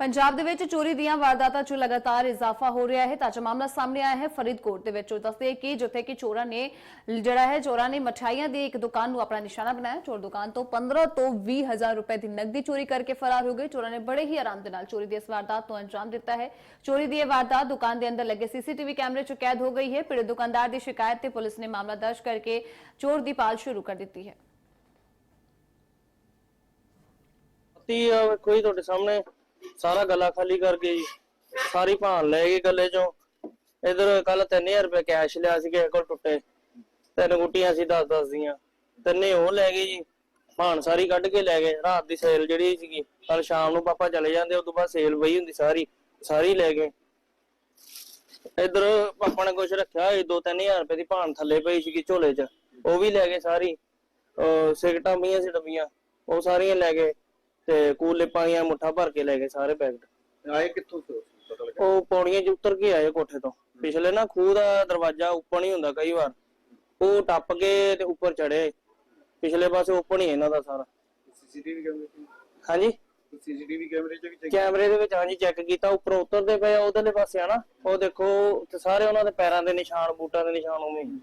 ਪੰਜਾਬ ਦੇ ਵਿੱਚ ਚੋਰੀ ਦੀਆਂ ਵਾਰਦਾਤਾਂ 'ਚ ਲਗਾਤਾਰ ਇਜ਼ਾਫਾ ਹੋ ਰਿਹਾ ਹੈ। ਤਾਜ਼ਾ ਮਾਮਲਾ ਸਾਹਮਣੇ ਆਇਆ ਹੈ ਫਰੀਦਕੋਟ ਦੇ ਵਿੱਚ। ਦੱਸਦੇ ਕਿ ਜਿੱਥੇ ਕਿ ਚੋਰਾਂ ਨੇ, ਜਿਹੜਾ ਹੈ, ਚੋਰਾਂ ਨੇ ਮਠਾਈਆਂ ਦੀ ਇੱਕ ਦੁਕਾਨ ਨੂੰ ਆਪਣਾ ਨਿਸ਼ਾਨਾ ਬਣਾਇਆ। ਚੋਰ ਦੁਕਾਨ ਤੋਂ 15 ਤੋਂ 20 ਰੁਪਏ ਦੀ ਨਕਦੀ ਚੋਰੀ ਕਰਕੇ ਫਰਾਰ ਹੋ ਗਏ। ਚੋਰਾਂ ਨੇ ਬੜੇ ਹੀ ਆਰਾਮ ਦੇ ਨਾਲ ਚੋਰੀ ਦੀ ਇਸ ਵਾਰਦਾਤ ਨੂੰ ਅੰਜਾਮ ਦਿੱਤਾ ਹੈ। ਚੋਰੀ ਦੀ ਇਹ ਵਾਰਦਾਤ ਦੁਕਾਨ ਦੇ ਅੰਦਰ ਲੱਗੇ ਸੀਸੀਟੀਵੀ ਕੈਮਰੇ 'ਚ ਕੈਦ ਹੋ ਗਈ ਹੈ। ਪੀੜਤ ਦੁਕਾਨਦਾਰ ਦੀ ਸ਼ਿਕਾਇਤ ਤੇ ਪੁਲਿਸ ਨੇ ਮਾਮਲਾ ਦਰਜ ਕਰਕੇ ਚੋਰ ਦੀ ਭਾਲ ਸ਼ੁਰੂ ਕਰ ਦਿੱਤੀ ਹੈ। ਤੀ ਆ? ਤੁਹਾਡੇ ਸਾਹਮਣੇ ਸਾਰਾ ਗਲਾ ਖਾਲੀ ਕਰਕੇ ਜੀ, ਸਾਰੀ ਭਾਨ ਲੈ ਗਏ ਗੱਲੇ ਚੋਂ। ਇਧਰ ਕੱਲ 3000 ਰੁਪਏ ਕੈਸ਼ ਲਿਆ ਸੀ ਕਿਸੇ ਕੋਲ ਟੁੱਟੇ। ਤਿੰਨ ਗੁੱਟੀਆਂ ਸੀ 10 10 ਦੀਆਂ। ਤਿੰਨੇ ਉਹ ਲੈ ਗਏ ਜੀ ਭਾਨ ਸਾਰੀ ਕੱਢ ਕੇ ਲੈ ਗਏ। ਰਾਤ ਦੀ ਸੇਲ ਜਿਹੜੀ ਸੀਗੀ ਕੱਲ ਸ਼ਾਮ ਨੂੰ ਪਾਪਾ ਚਲੇ ਜਾਂਦੇ ਉਸ ਬਾਅਦ ਸੇਲ ਪਈ ਹੁੰਦੀ ਸਾਰੀ ਸਾਰੀ ਲੈ ਗਏ। ਇਧਰ ਪਾਪਾ ਨੇ ਕੁਝ ਰੱਖਿਆ ਇਹ 2-3000 ਰੁਪਏ ਦੀ ਭਾਨ ਥੱਲੇ ਪਈ ਸੀਗੀ ਝੋਲੇ 'ਚ। ਉਹ ਵੀ ਲੈ ਗਏ ਸਾਰੀ, ਅਹ ਸਿਗਟਾਂ ਪਈਆਂ ਸੀ ਡੱਬੀਆਂ, ਉਹ ਸਾਰੀਆਂ ਲੈ ਗਏ। ਤੇ ਕੂਲੇ ਪਾਈਆਂ ਮੁੱਠਾ ਭਰ ਕੇ ਲੈ ਗਏ ਸਾਰੇ ਪੈਕਟ। ਆਏ ਕਿੱਥੋਂ ਪਤਾ ਲੱਗਾ ਉਹ ਪੌੜੀਆਂ 'ਚ ਉਤਰ ਕੇ ਆਏ ਕੋਠੇ ਤੋਂ। ਪਿਛਲੇ ਨਾ ਖੂਹ ਦਾ ਦਰਵਾਜ਼ਾ ਓਪਨ ਹੀ ਹੁੰਦਾ ਕਈ ਵਾਰ। ਉਹ ਟੱਪ ਕੇ ਤੇ ਉੱਪਰ ਚੜੇ ਪਿਛਲੇ ਪਾਸੇ ਓਪਨ ਹੀ ਇਹਨਾਂ ਦਾ ਸਾਰਾ। ਸੀਸੀਟੀਵੀ ਕੈਮਰੇ ਹਾਂਜੀ? ਸੀਸੀਟੀਵੀ ਕੈਮਰੇ ਚ ਵੀ ਚੈੱਕ ਕੈਮਰੇ ਦੇ ਵਿੱਚ ਹਾਂਜੀ ਚੈੱਕ ਕੀਤਾ ਉੱਪਰ ਉਤਰਦੇ ਪਏ ਆ ਉਧਰਲੇ ਪਾਸੇ ਆ ਨਾ। ਉਹ ਦੇਖੋ ਸਾਰੇ ਉਹਨਾਂ ਦੇ ਪੈਰਾਂ ਦੇ ਨਿਸ਼ਾਨ ਬੂਟਾਂ ਦੇ ਨਿਸ਼ਾਨ ਉਵੇਂ ਹੀ।